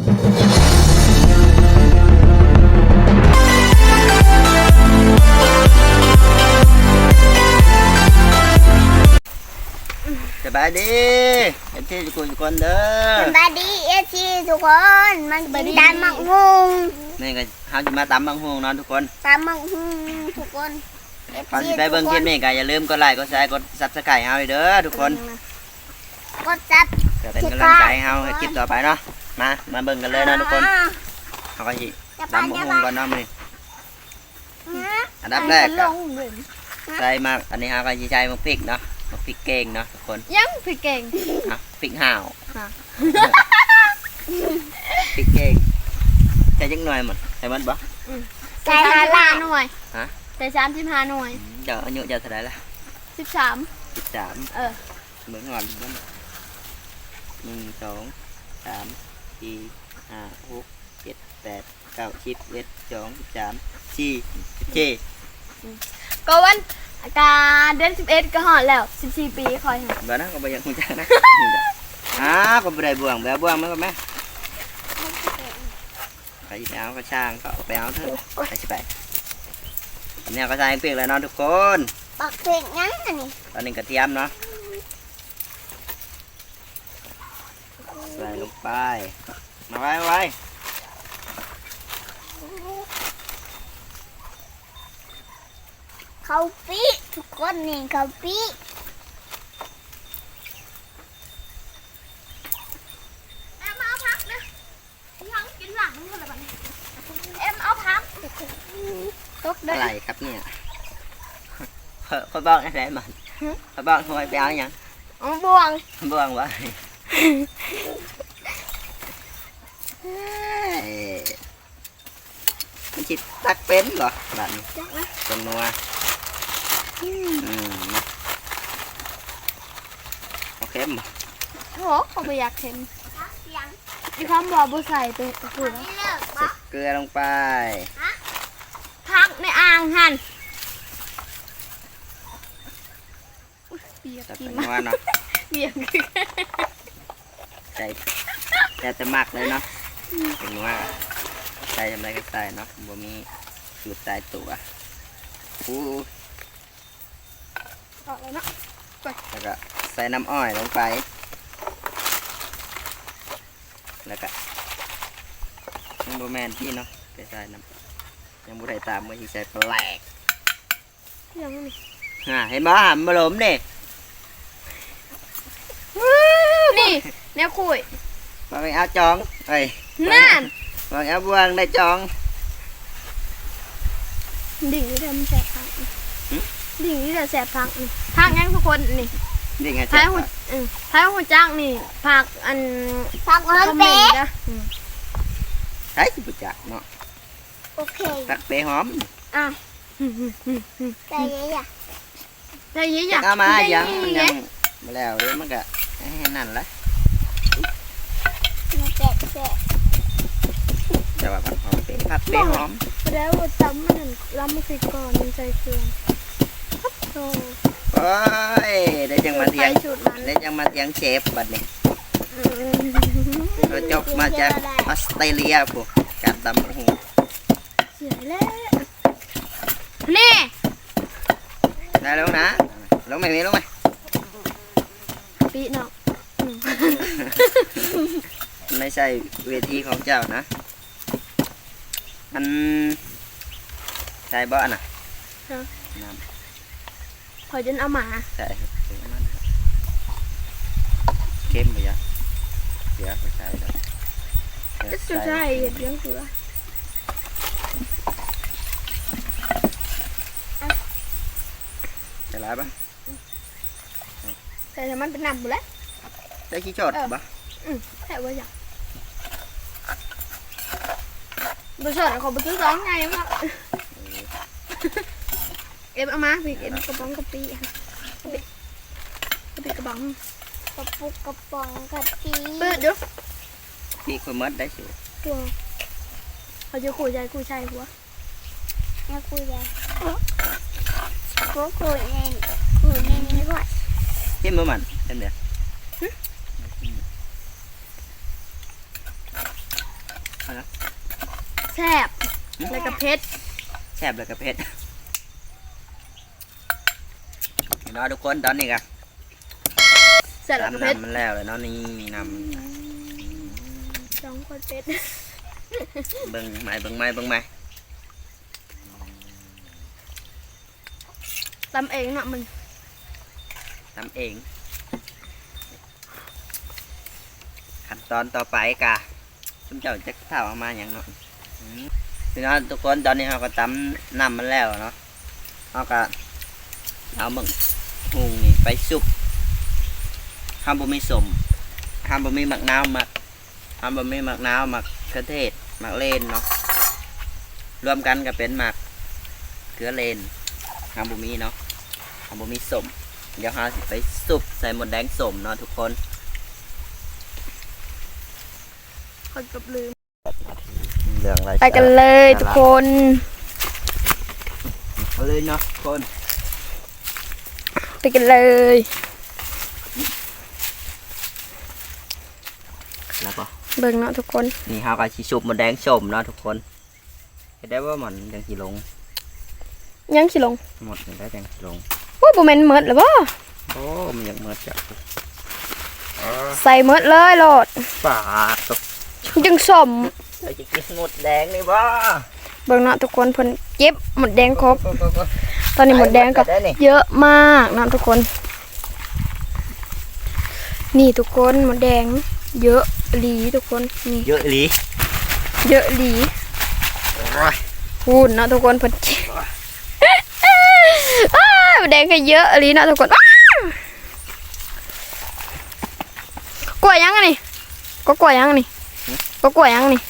สบายดีเอ็นที่ทุกคนทุกคนเด้อสบายดีเอชีทุกคนมันกินตามมังหุงนี่ก็เฮาจะมาตำบังฮวงเนาะทุกคนตามมังหุงทุกคนก่อนสิไปเบิ่งคลิปนี้ก็อย่าลืมกดไลค์กดแชร์กด Subscribe เฮาเด้อทุกคนกดจับจะเป็นกำลังใจให้เฮาให้คลิปต่อไปเนาะ มา มาเบิ่งกันเลยเนาะทุกคนเฮาก็สิจะไปตำบังจะฮวไปงก่อนเนาะมื้อนี้นะอันดับแรกลก็งหลุมใส่มาอันนี้เฮาก็สิใช้มะพริกเนาะมะพริกเก่งเนาะทุกคนยังพี่เก่งอะพริกห่าวค่ะพริกเก่งใส่จักหน่อยหมดใส่มันบ่ใส่ฮาลาหน่วยฮะแต่สามสิบห้าหน่วยเจ้าอายุเจ้าเท่าไหร่ล่ะสิบสาม13เออเหมือนงอนเหมือนหนึ่งสองสาม สี่ห้าหกเจ็ดแปดเก้าสิบเอ็ดสองสิบสามสี่สิบเจ็ดก็วันอาการเดือนสิบเอ็ดก็หอดแล้วสิบสี่ปีคอยหาบ้านะก็ไปยังหุ่นจักนะอ้าก็ไปได้บ่วงแบบบ่วงมั้ยก็แม่ไปไปเอาก็ช่างก็เอาไปเอาเถอะไปสิไปอันนี้ก็ใส่เปียกแล้วเนาะทุกคนปักเผ็ดยังอันนี้ตอนนี้กระเทียมเนาะ ใส่ลงไป มาไว้ไว้เขาปีทุกคนนี่เขาปีเอ็มเอาพักนะยังกินหลังมันอะไรบ้างเอ็มเอาพักตกได้อะไรครับเนี่ยเขาเขาบอกอะไรมันเขาบอกหวยไปเอาอย่างอ๋อบ่วงบ่วงไว้เอ้ยมันจิ ตตักเป็นเหรอแบบนี้จักนะตรงนัวอืมนะโอเคมั้ยโอ้เขาไปอยากเห็นมีความบอกบุใส่ตัวตัวแล้วไม่เลิกใส่เกลือลงไปพักในอ่างหันอุ๊ยเบียกตักกิเป็นนมานัวเนาะเบียกกินใส่แต่จะหมักเลยเนาะเป็นนัวใส่ทำไรก็ใส่เนาะบ่มีสูตรตายตัวอู้ออกแล้วเนาะแล้วก็ใส่น้ำอ้อยลงไป แล้วก็ยังบูแมนที่เนาะไปใส่น้ำยังบูได้ตามว่าที่ใส่แปลกยังนี่ฮ่าเห็นบ่หำมาหลมนี่นี่แนวคุยมาไปเอาจองเอ้ยนั่น มาไปเอาบวงได้จอง ดิ่งนี่เดี๋ยวมันแสบพังดิ่งนี่เดี๋ยวแสบพังนี่พักยังทุกคนนี่นี่ไงท้ายเจ้าหุ่นอืมท้ายหุ่นจ้างนี่พักอันปักคเพิ่อมมเมเป๊นต์นะอืมใช้สิบจักเนาะโอเคตักเปหอม อะอืมอืมอืมอืมแต่ยังอยากได้ยี่อจัยากกเอามาได้ยังยี่มันไงยังมาแล้วเดี๋ยวมันก็ให้นั่นละ มาแกะแกะแต่ ว่าผัดหอมเปผัดเปหอมแล้วจำมันล้ำมันสิก่อนมันใส่เครื่องครับโอ้โอ้ยได้จังมาเถียงไปชุดนั้นได้จังมาเถียงเชฟบัดนี้อืมเราจบมาจากออสเตรเลียพวกการตำบักหูเสียแล้วนี่ได้แล้วนะลงไหมมีลงไหมปีเนาะไม่ใช่เวทีของเจ้านะ มันใช่บ่อน่ะน้คอยจนเอาหมาำใช่ถึงมันเข้มไปยังเสียไม่ใช่แล้วจะสุดท้ายเห็ดเลี้ยงเสือจะไรปะแต่ถ้ามันเป็นน้ำหมดแล้วได้ขี้ชดปะอืมแต่ว่าอยาก บริษัทเขาไปซื้อสองไงมั้งเอ็มเอามาพี่เอ็มกระป๋องกระปีค่ะกระปีกระปีกระป๋องกระปุกกระป๋องกระปีเปิดดูพี่คนมัดได้สิตัวเขาจะขู่ใจขู่ใจหัวนะคุยเลยกูคุยในคุยในนี้ก่อนเข้มมือมันเข้มเดียว เอานะ แซ่บแล้วก็เผ็ดแซ่บเลยกับเผ็ดเนาะทุกคนตอนนี้กันแซ่บแล้วก็เผ็ดนำมันแล้วเลยเนาะนี่นสองคนเผ็ดำเบิ่งไม้เบิ่งไม้เบิ่งไม้ตำเองเนาะมันทำเอง ขั้นตอนต่อไปกะคุณเจ้าจะเท่าเอามาอย่างเนาะอืม พี่น้องทุกคนตอนนี้เราก็ตำน้ำมันแล้วเนาะเราก็เอามึงหุงนี่ไปซุปห้ามบ่มีสมห้ามบ่มีหมักนาวหมักห้ามบ่มีหมักนาวหมักเครือเทศหมักเลนเนาะรวมกันก็เป็นหมักเกลือเลนห้ามบ่มีเนาะห้ามบ่มีสมเดี๋ยวเราสิไปซุปใส่หมดแดงสมเนาะทุกคนคนกับลืม เรื่องอะไรไปกันเลยทุกคนเอาเลยเนาะทุกคนไปกันเลยแล้วก็เบิ่งเนาะทุกคน นี่เราก็สิซุปหมดแดงสมเนาะทุกคนเห็นได้ว่ามันยังสิลง ยังสิลง หมดยังได้ยังสิลงโอ้ยบ่แม่นหมดหรือบ่โอ้มันยังหมดจ้ะใส่หมดเลยโลดปากตกจึงสม เราจะกินหมดแดงนี่บ่เบิ่งเนาะทุกคนเพิ่นเก็บหมดแดงครบ ตอนนี้หมดแดงก็ได้นี่เยอะมากนะทุกคน นี่ทุกคนหมดแดง เยอะหลีทุกคนนี่เยอะอีหลี เยอะหลีโอ้ยพูดเนาะทุกคนเพิ่นอ้าวหมดแดงก็เยอะหลีเนาะทุกคนอ้าวกล้วยยังอะนี่ก็กล้วยยังอะนี่ก็กล้วยยังอะนี่พว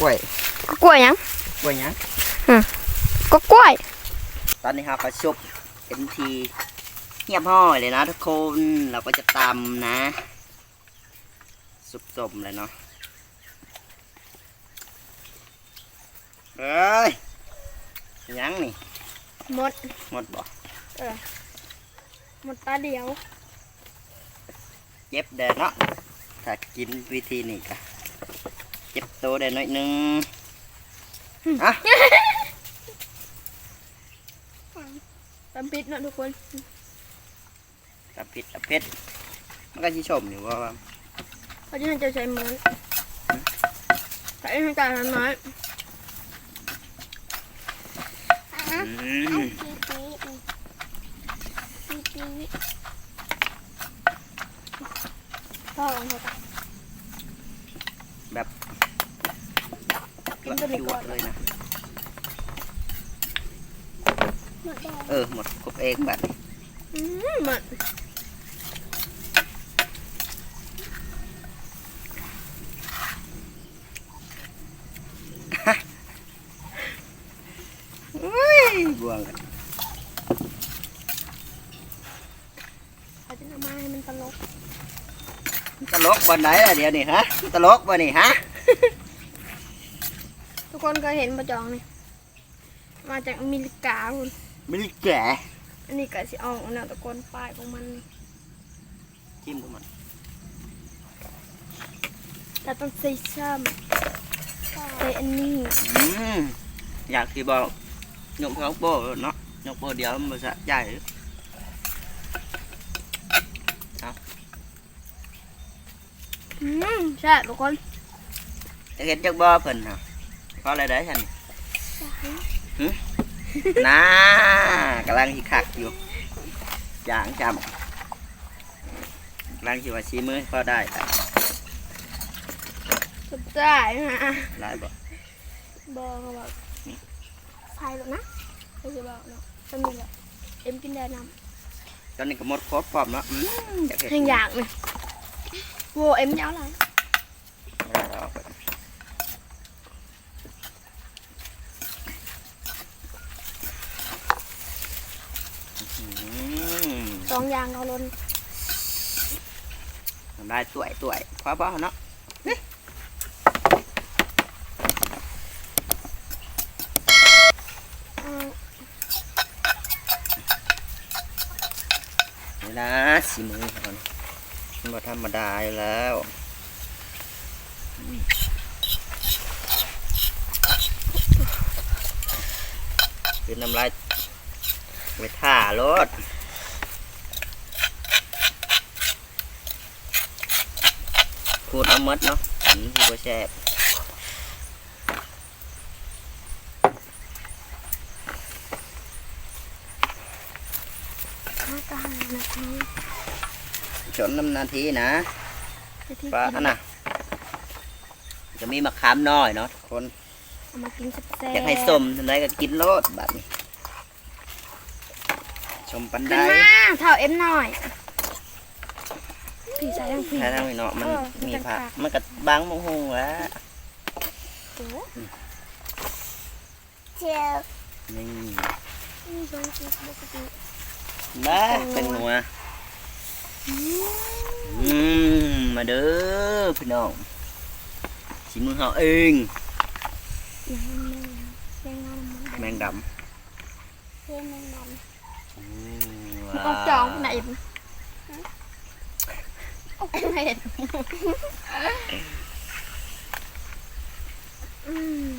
กกล้วยก็กล้วยยังกล้วยหยังก็กล้วย ตอนนี้เราก็ซุปเป็นทีเงียบห้อยเลยนะทุกคนเราก็จะตำนะซุปสมเลยเนาะเอ้ยหยังนี่หมดหมดบ่หมดตาเดียว เจ็บแดดเนาะถ้ากินวิธีนี้ก็ เจ็บตัวได้หน่อยหนึงอะตำปิดเนาะทุกคนกับผิดกับเพชรมันก็ชิชมอยู่ว่าว่าเขาจะให้เจ้าใช้มือใช้ให้การทำน้อย อืม ปีปีปีปี พ่อของเขา กินตัวนี้ก่อน เลยนะ หมดแดง เออหมดครบเองบัดนี้ อืมมัน อุ้ยบวงกัน เขาจะทำมาให้มันตลก ตลก วันไหนล่ะเดี๋ยวนี้ฮะตลกวันนี้ฮะทุกคนเคยเห็นปลาจองนี่มาจากอเมริกาคุณไม่ได้แก่อันนี้ก็สิออกเนาะทุกคนป้ายของมันนี่จิ้มกับมันแต่ต้องใส่ซ้ำใส่อันนี้อืมอยากที่บอกยกท้องโป้เนาะยกโป้เดียวมันสะใจ อื มใช่บทุกคนจะเห็นจักบ่เพิ่นฮะเพราะอะไรได้ฉันหึน่ากำลังสิคักอยู่อย่างจำกำลังสิว่าชี้มือพอได้แต่สุดท้ายนะหลายบ่บอกเขาบอกใส่หรอกนะเขาจะบอกเนาะจะมีแบบเอ็มกินได้น้ตอนนี้ก็หมดครบพร้อมแล้วอืมอยากำเห็นแห่งอยากเลยโว้เอ็มยาวไรเอา ยางเอาลนได้ตวยตวยพอบ่เนาะนี่นะสีมือก่อนมันมาธรรมดาแล้วคือน้ำลายไม่ท่ารถ ขูดเอาหมดเนาะอันนี้คือบ่แซ่บข้าวกลางนาทีจนน้ำนาทีนะนาทีปลากินอันน่ะจะมีมะขามน้อยเนาะทุกคน เอามากินแซ่บๆอยากให้ส้มทันใดก็กินโลดแบบนี้ชมปันขึ้ได้นมาเท่าเอ็มหน่อย ผีใส่ยังผี ถ้าทางนี้เนาะมันเออมีมันจะผักขาด มันก็บางมงหงแล้วโอ้เจียวนี่นี่เป็นสีปกติบ้าเป็นหัวอืมมาเด้อพี่น้องชิมือเฮาเองยังงามยังงามแมงดเทียนมันมันำอืมมันออกจองที่ไหนอีกโอ้ ไม่เห็นอืม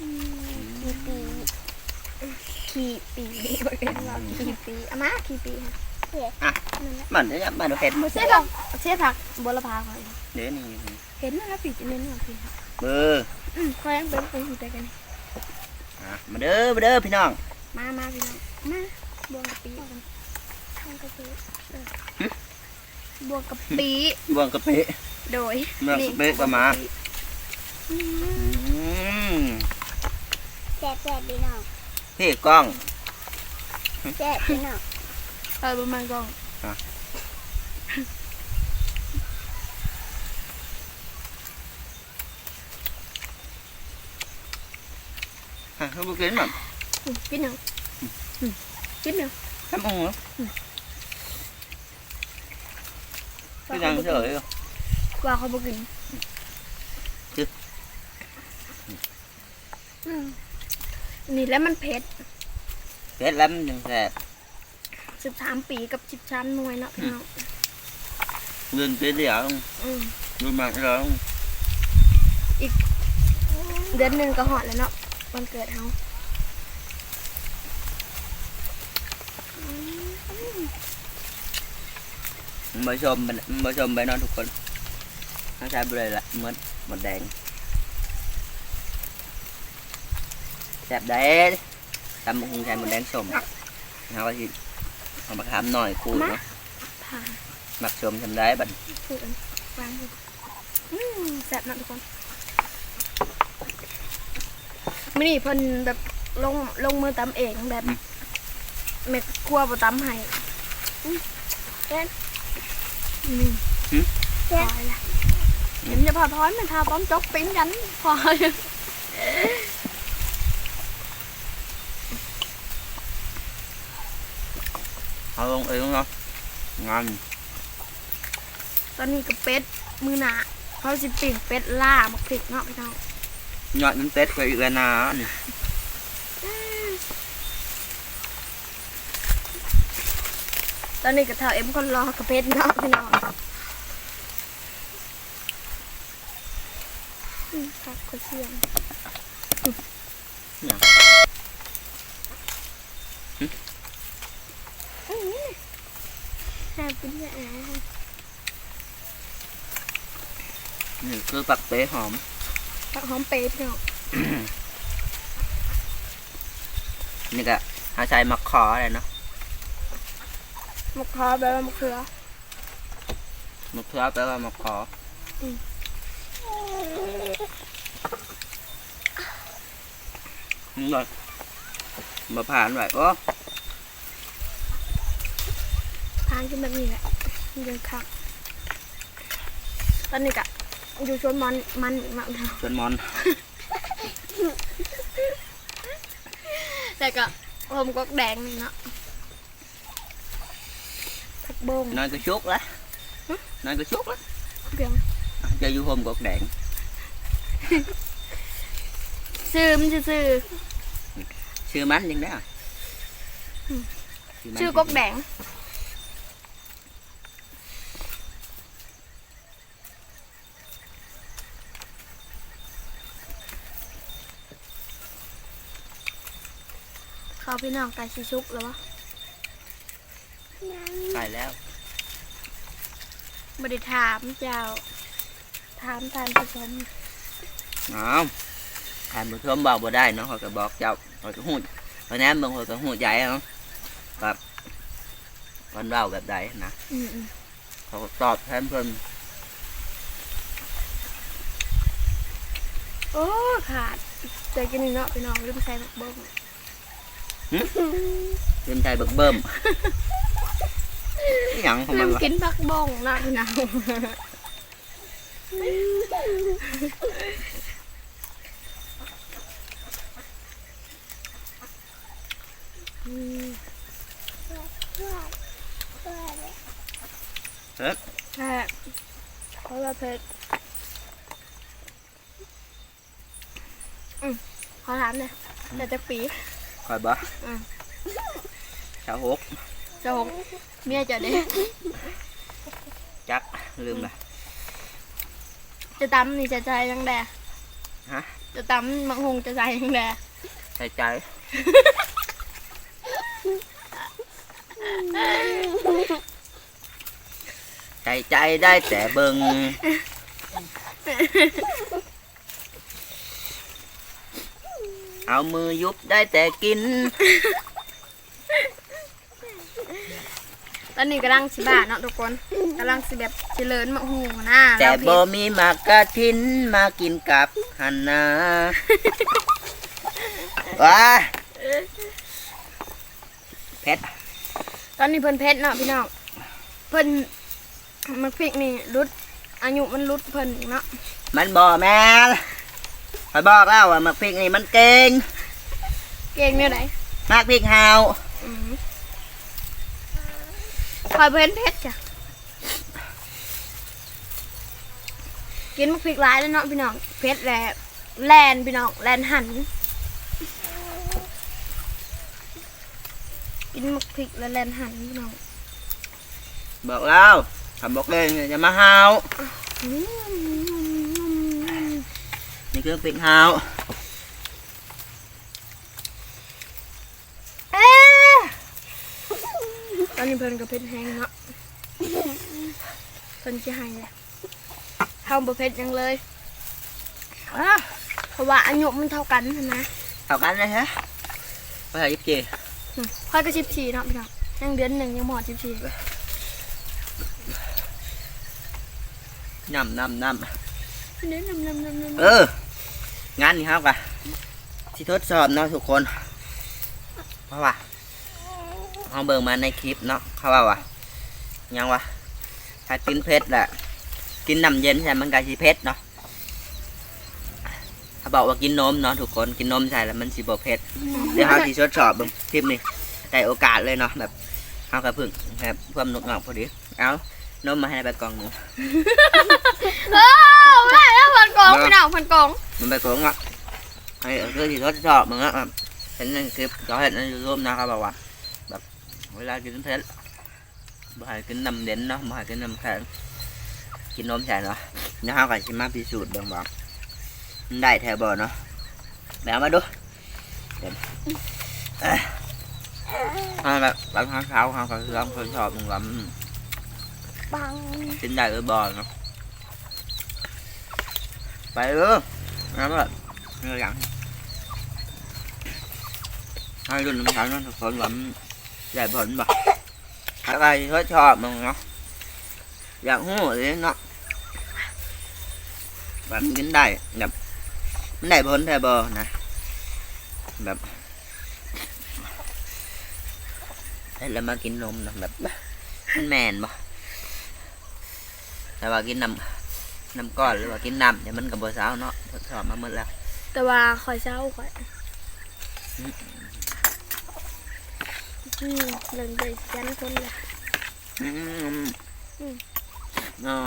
อืมขี่ปีขี่ปีบอกกันว่าขี่ปีอามาขี่ปีค่ะนั่นแหละมันจะมาดูเห็ดมาเสียผักเสียผักบัวละพาเขาเดี๋ยวนี่เห็นแล้วปีจะเน้นว่าปีเบอร์อืมคอยังเป็นคนอยู่แต่กันอะมาเด้อมาเด้อพี่น้อง มามาพี่น้องมาบวกกะปิกันบวกกะปิเออ บวกกะปิบวงกะปิโดยบวงกะปิก็มาอืมอืมแซ่บแซ่บพี่น้องพี่กล้อง แซ่บพี่น้องเออประมาณกองฮะเขาบอกกินแบบอืมกินหนึ่งอืมกินหนึ่งทำอง เหรอคือยังเฉยกว่าเขาบอกกินจึ๊บอืมนี่แล้วมันเผ็ดเผ็ดแล้วมันยังแซ่บสิบสามปีกับสิบสามหน่วยเนาะพี่น้องเงินกินเดี๋ยวอืมดูมาแล้วเดือนหนึ่งก็หอดแล้วเนาะวันเกิดเขา มาชมมันมาชมไปเนอนทุกคนทั้งชายบุรีละหมดหมดแดงแซ่บได้ตำบักคงชายหมดแดงสมเอาไปสิเอามาขามหน่อยคูดเนาะผ่านหมักชมทำได้บัดพูดอันวางดูอืมแซ่บเนาะทุกคนมื่อนี้เพิ่นแบบลงลงมือตำเองแบบเม็ดครัวบ่ตำให้อืมเต้นนี่พอละเห็น จะพอท้อยมันทาป้อมจกปิ้งกันพอเลยเอาลงเองเนาะงานตอนนี้กับเป็ดมือหนาเขาสิปิ่งเป็ดล่ามักพริกเนาะพี่น้องยอดน้ำเต็ดไปอีกแล้วนะนี่ตอนนี้กับเท่าเอ็มคนรอกับเป็ดเนาะพี่น้องอืมครับก็เชียงเนี่ยอืมแซ่บเป็นยังไงนี่คือปักเป๊หอมผักหอมเปรย์พี่น้องนี่ก็เอาใส่มะขอเลยเนาะ มะขามแบบว่ามะเขือมะเขือแปลว่ามะขออมนี่เลยมาผ่านไว้โอ้ทานกินแบบนี้แหละมันยังคักตอนนี้กะอยู่ชวนมันมันมากแล้วชวนมอนแต่ก็ผมก็แดงนี่เนาะผัก บง nói cái suốt đó Hả? nói cái suốt đó เพียง cho du hôm gọt đèn ซื้อมันจะซื้อ chưa mắn nhưng đó Ừ. Chưa ชื่อ mắn กกแดง เขาพี่น้องไก่ชิชุกแล้ววะ ไปแล้วบไดิถามเจ้า ถามทานผู้ชมอ้าวท่านผู้ชมบอกบ่ได้เนาะเขาก็บอกเจ้าเขาก็หูเพราะนั้นบางคนก็หูใจเนาะแบบวันเล่าแบบใดนะอืมอืมเขาก็ตอบแทนเพิ่นโอ้ขาดใจกินนี่เนาะพี่น้องลืมใส่บักเบิ้งเต็มใจเบิกเบิ่มอ หย่างของลืมันมวะกินผักบ้องเนาะพี่น้องอืมเอ๊ะใช่เพราะว่าเผ็ดอืมขอถามหน่อยแต่จะปี คอยบ่อืม ชาวหก จะหงเมียจะได้จักลืมละจะตำนี่จะใจยังแดฮะจะตำมังหงจะใจยังแดใส่ใจใจใจได้แต่เบิงเอามือยุบได้แต่กิน ต อนนี้กำลังสิบ้าเนาะทุกคนกำลังสิแบบเจริญมังหงนะแต่ล้วบ่พี่มีหมากกะทินมากินกับหันนาว้าเพชรตอนนี้เพิ่นเพชรเนาะพี่น้องเพิ่นมักพริกนี่รุดอายุมันรุดเพิ่นอีกเนาะมันบ่แม่นคอยบอกแล้วว่าหมักพริกนี่มันเก่งเก่งเนี่ยไหนหมักพริกหาวอืม คอยเพิ่นเพชรจ้ะกินมักพริกหลายแล้วเนาะพี่น้องเพชรแหละแลนพี่น้องแลนหัน กินมักพริกแล้วแลนหันพี่น้องบอกแล้วคำบอกเล่นอย่ามาหาวอืมนี่คือพริกหาว เอ๊ะตอนนี้ เพิ่นก็เพชรแห้งเนาะเพิ่นจะให้เลยเท่าบ่เพชรยังเลยอ้าเพราะว่าอายุมันเท่ากันนะเท่ากันเลยฮะไปหายิบจีอืมค่อยก็สิบสี่เนาะพี่น้องยังเดือนหนึ่งยังหมดสิบสี่น้ำน้ำน้เดือนนำนำนำนำเอองานนี้ครับกะที่ทดสอบเนาะทุกคน เพราะว่า เขาเบิ่งมาในคลิปเนาะเขาว่าว่ายังวะถ้ากินเผ็ดแหละกินน้ำเย็นใช่มันก็สิเผ็ดเนาะเขาบอกว่ากินนมเนาะทุกคนกินนมใช่แล้วมันสิบ่เผ็ดเดี๋ยวเขาที่ทดสอบเบิ่งคลิปนี้ได้โอกาสเลยเนาะแบบเขากระพึ่งแบบเพิ่มนกหนอกพอดีเอานมมาให้ไปกล่องหนึงเออไม่ได้แล้วพันกองพี่น้องพันกองมันไปกล่องอะให้เอาคือที่ทดสอบมึงอะแบบเห็นในคลิปเขาเห็นในยูทูบนะเขาบอกว่าแบบ เวลากินเผ็ดบ่ให้กินน้ำเด่นเนาะบ่ให้กินน้ำแข็งกินนมใช่เนาะเดี๋ยวเขาก็จะมาพิสูจน์เบิ่งบอกมันได้แถวบ่เนาะเดี๋ยวมาดูเดี๋ยวเอ้ยเอาแบบบางครั้งเช้าเขาก็ลองทดสอบมึงว่ามันบังกินได้หรือบ่เนาะไปเออน้ำแบบเนื้อหยังให้รุ่นน้ำตาลนั่นทุกคนว่ามัน ได้ผลบ่อะไรเขาชอบมึงเนาะอยากหู้เลยเนาะแบบมันกินได้แบบมันได้ผลได้บ่นะแบบเสร็จแล้วมากินนมนะแบบมันแมนบ่แต่ว่ากินน้ำน้ำก้อนหรือว่ากินน้ำเนี่ยมันกับบเช้าเนาะทดสอบมาหมดแล้ว แต่ว่าคอยเช้าคอย อืมเรื่องใจจันคนเลยอืมอืมเนาะ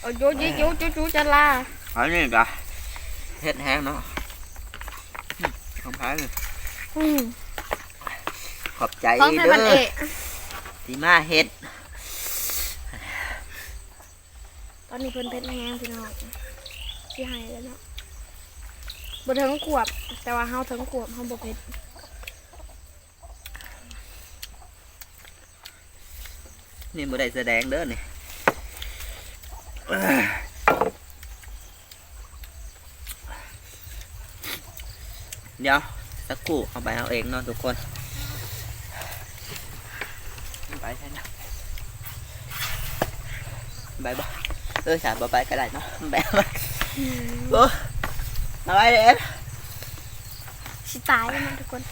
โอ้ยยยยจูจะลาอันนี้ก็เฮ็ดแห้งเนาะอืมของพายเลยอืมขอบใจของไทยเด้มันเออกที่มาเฮ็ดตอนนี้เพิ่นเพชรแห้งพี่น้องที่ให้แล้วเนาะบ่ถึงขวบ แต่ว่าเฮาถึงขวบเฮาบ่เพช นี่บ่ได้แสดงเด้อนี่เอ้ยเดี๋ยวสักครู่เอาไปเอาเองเนาะทุกคนไปใช่ไหมไปบ่เออสามบ่ไปก็ได้เนาะไปบ่โอ้มาไปเด้อสิตายแล้วมันทุกคน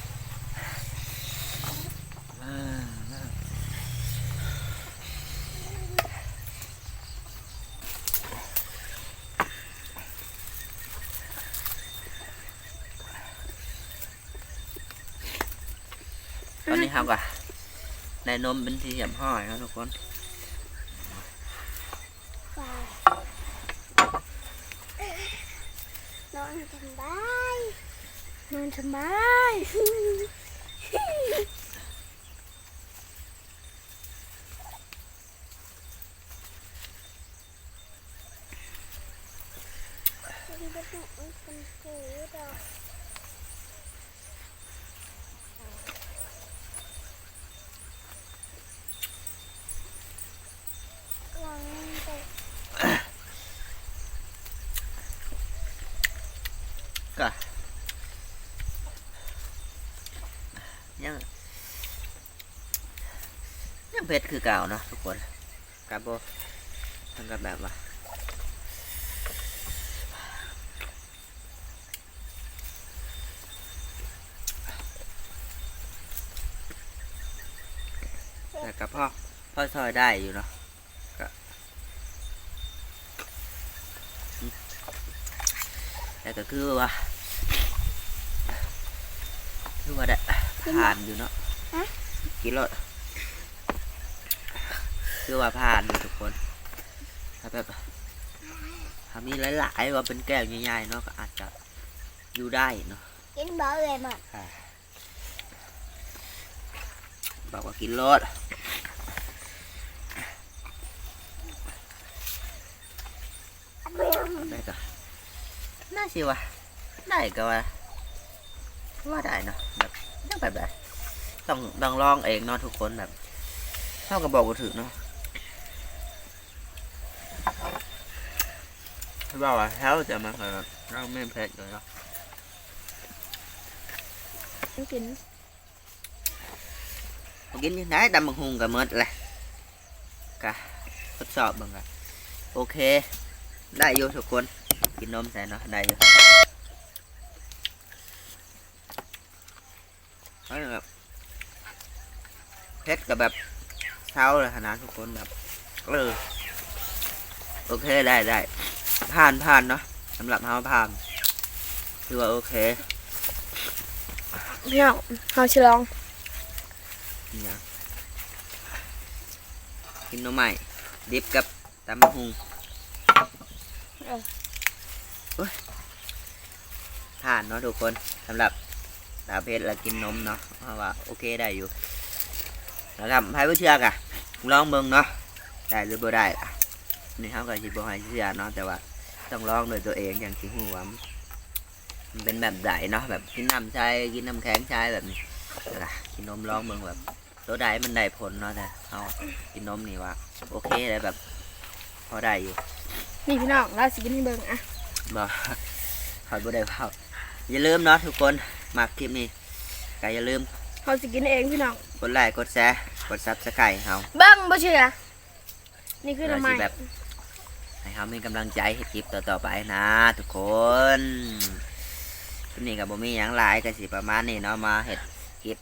ตอนนี้ครับอะ ในนมเป็นที่เหี่ยมห้อยครับทุกคนนอนสบายนอนสบายที่จะต้องเอาคนหูดอกลองไป ยังยังเพชรคือเก่าเนาะทุกคนกับโบทั้งกับแบบว่าแต่กับพ่อพ่อซอยได้อยู่เนาะก็แต่ก็คือว่า คือว่าได้ผ่านอยู่เนาะกินรถคือว่าผ่านอยู่ทุกคนถ้าแบบถ้ามีหลายๆว่าเป็นแก้วใหญ่ๆเนาะก็อาจจะอยู่ได้เนาะกินเบอร์เลยมั้งบอกว่ากินรถได้ก็น่าสิวะได้ก็ว่า ว่าได้เนาะแบบยังแบบแบบต้องต้องลองเองเนาะทุกคนแบบเท่ากับบอกว่าถือเนาะบอกว่าเท้าจะมาเคยแบบเราไม่เพชรเลยเนาะกินกินยังไงดำบังหุงกับมดเลยกะทดสอบเบังกันโอเค ได้อยู่ทุกคน กินนมใส่เนาะได้อยู่ เอาแบบเพชรกับแบบเท้าเลยนะทุกคนแบบเออโอเคได้ได้ผ่านผ่านเนาะสำหรับเฮาผ่านถือว่าโอเคพี่น้องเฮาฉลองนี่นะกินหน่อไม้ดิบกับตำบักหุงโอ้ยผ่านเนาะทุกคนสำหรับ สาวเพชรและกินนมเนาะเพราะว่าโอเคได้อยู่นะครับใครผู้เชื่อกอะลองเบิ่งเนาะได้หรือบ่ได้อะนี่เขาก็สิบ่ให้เชื่อเนาะแต่ว่าต้องลองด้วยตัวเองอย่างที่หัวามันเป็นแบบไหนเนาะแบบกินน้ำชายกินน้ำแข็งชายแบบนี้นะกินนมลองเบิ่งแบบตัวใดมันได้ผลเนาะแต่เอากินนมนี่ว่าโอเคเลยแบบพอได้อยู่นี่พี่น้องเราสิกินให้เบิ่งอะบ่ขอยบ่ได้เผาอย่าลืมเนาะทุกคน มากคลิปนี้ก็อย่าลืมเฮาสิกินเองพี่น้องกดไลค์กดแชร์กดซับสไครต์เฮาเบิ่งบ่เชื่อนี่คือทำไม เราสิแบบให้เฮามีกำลังใจให้คลิปต่อๆไปนะ ทุกคนคลิปนี้ก็บ่มีหยังหลายก็สิประมาณนี้เนาะมาเฮ็ดคลิป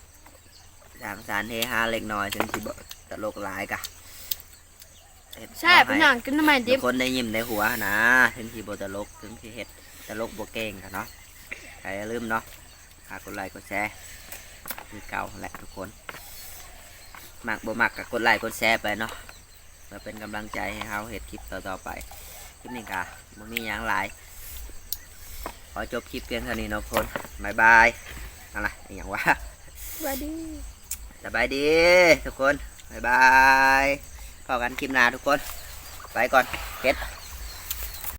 สร้างสรรค์เฮฮาเล็กน้อยถึงสิบ่ตลกหลายกะเฮ็ดใช่ให้พี่น้องกินทำไมดิทุบกคนได้ยิ้มในหัวนะถึงที่บตลกถึงที่เฮ็ดตลกบเก่งกันเนาะใครอย่าลืมเนาะ ฝากกดไลค์กดแชร์คือเก่าแหละทุกคนมักบ่มักก็กดไลค์กดแชร์ไปเนาะเพื่อเป็นกำลังใจให้เราเฮ็ดคลิปต่อๆไปคลิปนี้ก็บ่มีหยังหลายขอจบคลิปเพียงเท่านี้เนาะทุกคนบายบายอะไรอหย่างว่าสวัสดีสบายดีทุกคนบายบายพอกันคลิปหน้าทุกคน ไปก่อนเก็ต